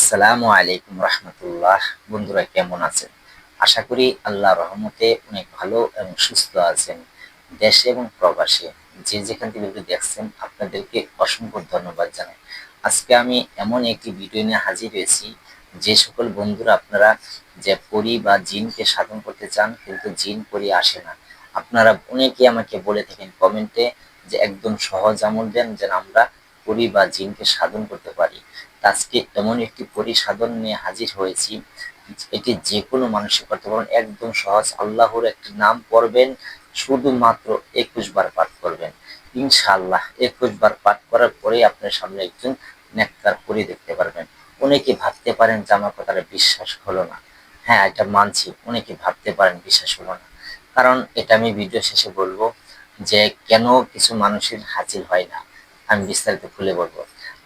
আসসালামু আলাইকুম রহমতুল্লাহ। বন্ধুরা, কেমন আছেন? আশা করি আল্লাহ রহমতে অনেক ভালো এবং সুস্থ আছেন দেশে এবং প্রবাসে। যে যেখান থেকে ভিডিও দেখছেন, আপনাদেরকে অসংখ্য ধন্যবাদ জানাই। আজকে আমি এমন একটি ভিডিও নিয়ে হাজির হয়েছি, যে সকল বন্ধুরা আপনারা যে পরি বা জিনকে সাধন করতে চান, কিন্তু জিন পরি আসে না। আপনারা অনেকেই আমাকে বলে থাকেন কমেন্টে যে একদম সহজ আমল দেন যেন আমরা পরি বা জিনকে সাধন করতে পারি। আজকে এমন একটি পরিসাধন নিয়ে হাজির হয়েছি। এটি যে কোনো মানুষই করতে পারেন একদম সহজ। আল্লাহর একটি নাম পড়বেন। শুধুমাত্র একুশ বার পাঠ করবেন। ইনশাআল্লাহ একুশ বার পাঠ করার পরে আপনার সামনে একজন নেককার পরি দেখতে পারবেন। অনেকে ভাবতে পারেন যে আমার কথাটা বিশ্বাস হলো না। হ্যাঁ এটা মানছি। অনেকে ভাবতে পারেন বিশ্বাস হলো না। কারণ এটা আমি ভিডিও শেষে বলব যে কেন কিছু মানুষের হাজির হয় না। আমি বিস্তারিত খুলে বলব।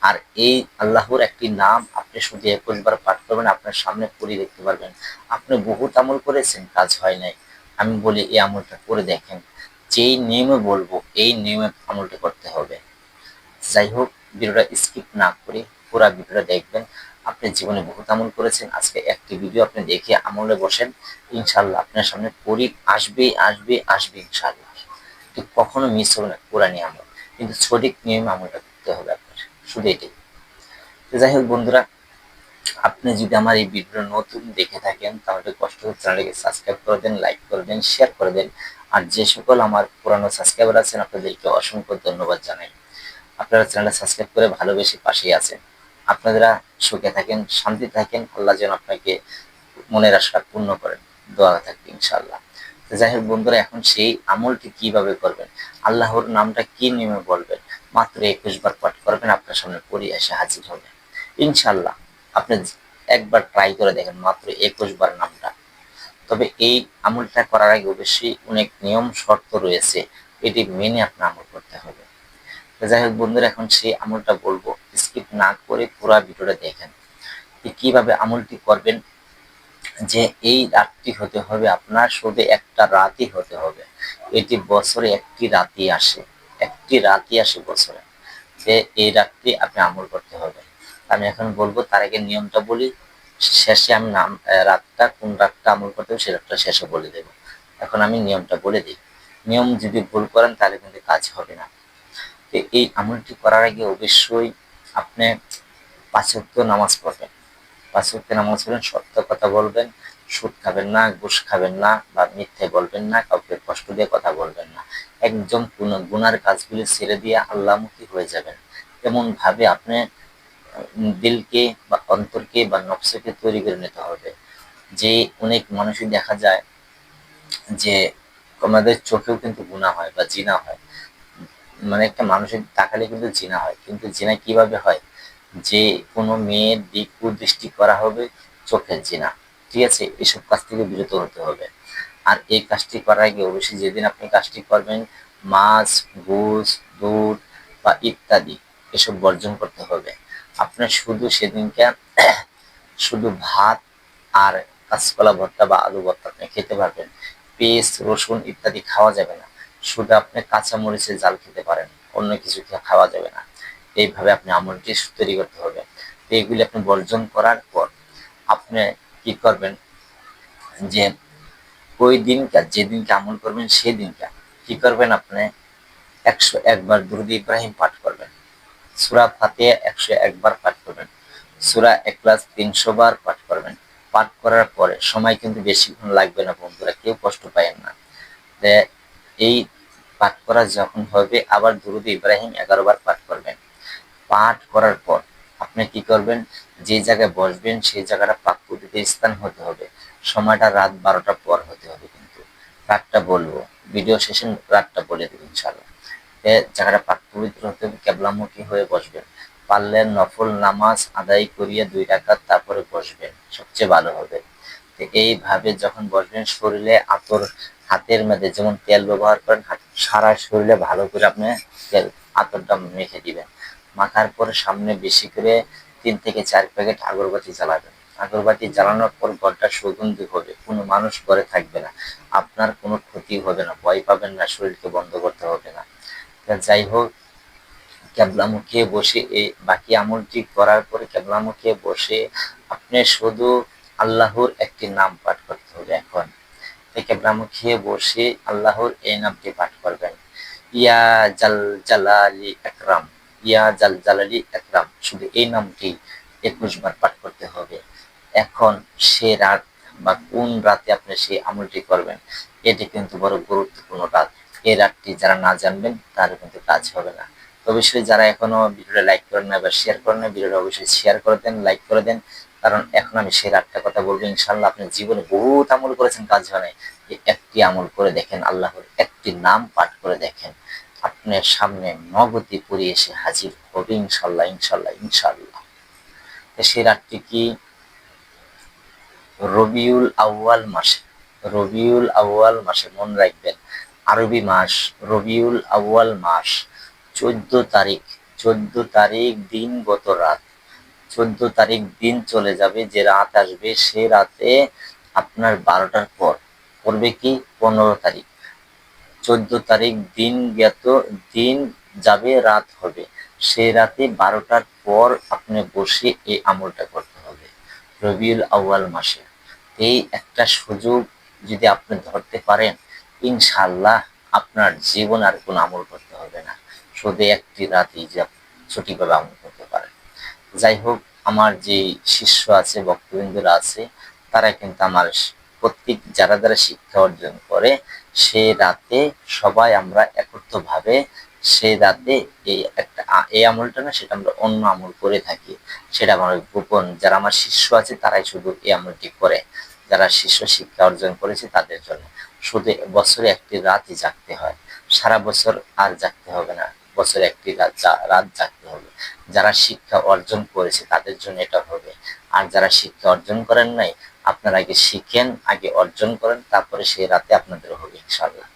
আর এই আল্লাহর একটি নাম আপনি শুধু একুশ বার পাঠ করবেন, আপনার সামনে পড়ে দেখতে পারবেন। আপনি বহুত আমল করেছেন, কাজ হয় নাই। আমি বলি, এই আমলটা করে দেখেন। যেই নিয়মে বলব, এই নিয়মে আমলটা করতে হবে। যাই হোক, ভিডিওটা স্কিপ না করে পুরো ভিডিওটা দেখবেন। আপনি জীবনে বহুত আমল করেছেন। আজকে একটি ভিডিও আপনি দেখে আমলে বসেন। ইনশাল্লাহ আপনার সামনে পরি আসবে আসবে আসবে ইনশাল্লাহ কখনো মিস হবে না কোরআনই আমল কিন্তু সঠিক নিয়মে আমলটা করতে হবে। শুধু এটাই। যাই হোক বন্ধুরা, আপনি যদি আমার এই ভিডিও নতুন দেখে থাকেন, তাহলে কষ্ট করে চ্যানেলকে সাবস্ক্রাইব করে দেন লাইক করে দেন শেয়ার করে দেন। আর যে সকল আমার পুরানো সাবস্ক্রাইবার আছেন, আপনাদেরকে অসংখ্য ধন্যবাদ জানাই। আপনারা চ্যানেলটা সাবস্ক্রাইব করে ভালোবেসে পাশেই আছেন। আপনারা সুখে থাকেন শান্তি থাকেন, আল্লাহ যেন আপনাকে মনের আশা পূর্ণ করেন। দোয়া থাকবে ইনশাল্লাহ যাই হোক বন্ধুরা, এখন সেই আমলটি কীভাবে করবেন? আল্লাহর নামটা কি নিয়মে বলবেন? মাত্র একুশ বার পাঠ করবেন, আপনার সামনে পড়ি এসে হাজির হবে ইনশাল্লাহ আপনি একবার ট্রাই করে দেখেন, মাত্র একুশ বার নামটা। তবে এই আমলটা করার আগে অবশ্যই অনেক নিয়ম, শর্ত রয়েছে। এটি মেনে আপনার আমল করতে হবে। যাই হোক বন্ধুরা, এখন সেই আমলটা বলব। স্কিপ না করে পুরো ভিডিওটা দেখেন। কীভাবে আমলটি করবেন যে এই রাতটি হতে হবে, আপনার শুধু একটা রাতই হতে হবে। এটি বছরে একটি রাতই আসে, একটি রাতই আসে বছরে। যে এই রাতটি আপনি আমল করতে হবে। আমি এখন বলব, তার আগে নিয়মটা বলি, শেষে আমি নাম রাতটা, কোন রাতটা আমল করতে হবে, সে রাতটা শেষে বলে দেবো। এখন আমি নিয়মটা বলে দিই। নিয়ম যদি ভুল করেন, তাহলে কিন্তু কাজ হবে না। এই আমলটি করার আগে অবশ্যই আপনি পাঁচক্ত নামাজ পড়বেন। পাঁচক্ত নামাজ সত্য কথা বলবেন, সুদ খাবেন না, ঘুষ খাবেন না, বা মিথ্যে বলবেন না, কাউকে কষ্ট দিয়ে কথা বলবেন না। একদম গুনার কাজগুলি ছেড়ে দিয়ে আল্লাহমুখী হয়ে যাবেন। এমন ভাবে আপনি দিলকে বা অন্তরকে বা নকশাকে তৈরি করে নিতে হবে। যে অনেক মানুষই দেখা যায় যে আমাদের চোখেও কিন্তু গুণা হয় বা জিনা হয়। মানে একটা মানুষের তাকালে কিন্তু জিনা হয়, কিন্তু জিনা কীভাবে হয়? যে কোনো মেয়ের দিক দৃষ্টি করা হবে চোখের জিনা। ঠিক আছে? এসব কাজ থেকে বিরত হতে হবে। আর এই কাজটি করার আগে অবশ্যই যেদিন আপনি কাজটি করবেন, মাছ গোস দুধ বা ইত্যাদি এসব বর্জন করতে হবে। আপনার শুধু সেদিনকে শুধু ভাত আর কাঁচকলা ভর্তা বা আলু ভর্তা আপনি খেতে পারবেন। পেস্ট রসুন ইত্যাদি খাওয়া যাবে না। শুধু আপনি কাঁচামরিচের জাল খেতে পারেন, অন্য কিছু খাওয়া যাবে না। এইভাবে আপনি আমলটি তৈরি করতে হবে। এইগুলি আপনি বর্জন করার পর আপনি কি করবেন যে ওই দিনটা যেদিনকে আমল করবেন সেদিনটা কি করবেন আপনি? একশো একবার দুরুদ ইব্রাহিম পাঠ করবেন। সুরা ফাতে একশো একবার পাঠ করবেন। সুরা এক ক্লাস তিনশো বার পাঠ করবেন। পাঠ করার পরে সময় কিন্তু বেশিক্ষণ লাগবে না বন্ধুরা, কেউ কষ্ট পায়েন না। এই পাঠ করা যখন হবে, আবার দুরুদ ইব্রাহিম এগারো বার পাঠ পাঠ করার পর আপনি কি করবেন? যে জায়গায় বসবেন, সেই জায়গাটা পাক স্থান হতে হবে। সময়টা রাত বারোটা পর হতে হবে কিন্তু। রাতটা বলব। ভিডিও শেষে রাতটা বলে দেবেন ইনশাল্লাহ জায়গাটা পাক পবিত্র হতে হবে, কেবলামুখী হয়ে বসবেন। পারলে নফল নামাজ আদায় করিয়ে দুই টাকা তারপরে বসবেন। সবচেয়ে ভালো হবে। এইভাবে যখন বসবেন, শরীরে আতর হাতের মধ্যে যেমন তেল ব্যবহার করেন সারা শরীরে ভালো করে আপনি তেল, আতরটা মেখে দিবেন। মাখার পর সামনে বেশি করে তিন থেকে চার প্যাকেট আগরবাতি জ্বালাবেন। আগরবাতি জ্বালানোর পর ঘরটা সুগন্ধি হবে, কোনো মানুষ ঘরে থাকবে না। আপনার কোনো ক্ষতি হবে না, ভয় পাবেন না, শরীরকে বন্ধ করতে হবে না। যাই হোক কেবলামুখে বসে এই বাকি আমলটি করার পরে কেবলামুখে বসে আপনি শুধু আল্লাহর একটি নাম পাঠ করতে হবে এখন। এই কেবলামুখে বসে আল্লাহর এই নামটি পাঠ করবেন। ইয়া জাল জালালি একরাম ইয়া জাল জালালি একরাম শুধু এই নামটি একুশ বার পাঠ করতে হবে। এখন সে রাত বা কোন রাতে আপনি সেই আমলটি করবেন, এটি কিন্তু বড় গুরুত্বপূর্ণ রাত এই রাতটি যারা না জানবেন তার কিন্তু কাজ হবে না। অবশ্যই যারা এখনও ভিডিওটা লাইক করেন না বা শেয়ার করেন না ভিডিওটা অবশ্যই শেয়ার করে দেন লাইক করে দেন। কারণ এখন আমি সেই রাতটা কথা বলব ইনশাল্লাহ আপনি জীবনে বহুত আমল করেছেন, কাজ হয় একটি আমল করে দেখেন, আল্লাহর একটি নাম পাঠ করে দেখেন। আপনার সামনে নগতি পুরি এসে হাজির হবে, ইনশাল্লাহ ইনশাল্লাহ ইনশাল্লাহ। সেই রাতটি কি? রবিউল আউয়াল মাসে, রবিউল আউয়াল মাসে মন রাখবেন। আরবি মাস, রবিউল আউয়াল মাস, চোদ্দ তারিখ চোদ্দ তারিখ দিন গত রাত। চোদ্দ তারিখ দিন চলে যাবে, যে রাত আসবে সে রাতে আপনার বারোটার পর। করবে কি? পনেরো তারিখ। চোদ্দ তারিখ দিন জ্ঞাত, দিন যাবে, রাত হবে। সেই রাতে বারোটার পর আপনি বসে এই আমলটা করতে হবে, রবিউল আউয়াল মাসে। এই একটা সুযোগ যদি আপনি ধরতে পারেন ইনশাল্লাহ আপনার জীবন আর কোনো আমল করতে হবে না। শুধু একটি রাতেই যে সঠিকভাবে আমল করতে পারেন। যাই হোক, আমার যে শিষ্য আছে, ভক্তবৃন্দরা আছে, তারা কিন্তু আমার প্রত্যেক যারা যারা শিক্ষা অর্জন করে, সে রাতে সবাই আমরা একত্রভাবে সে রাতে এই একটা এই আমলটা না, সেটা আমরা অন্য আমল করে থাকি। সেটা আমার গোপন, যারা আমার শিষ্য আছে তারাই শুধু এই আমলটি করে। যারা শিষ্য শিক্ষা অর্জন করেছে তাদের জন্য। শুধু বছরে একটি রাতই জাগতে হয়। সারা বছর আর জাগতে হবে না। বছরে একটি রাত রাত জাগতে হবে। যারা শিক্ষা অর্জন করেছে তাদের জন্য এটা হবে। আর যারা শিক্ষা অর্জন করেন নাই, আপনারা আগে শিখেন, আগে অর্জন করেন, তারপরে সেই রাতে আপনাদের হবে ইনশাল্লাহ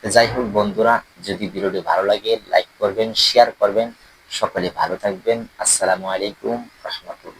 তো যাই হোক বন্ধুরা, যদি ভিডিওটি ভালো লাগে, লাইক করবেন শেয়ার করবেন। সকলে ভালো থাকবেন। আসসালামু আলাইকুম, রহমতুল্লাহ।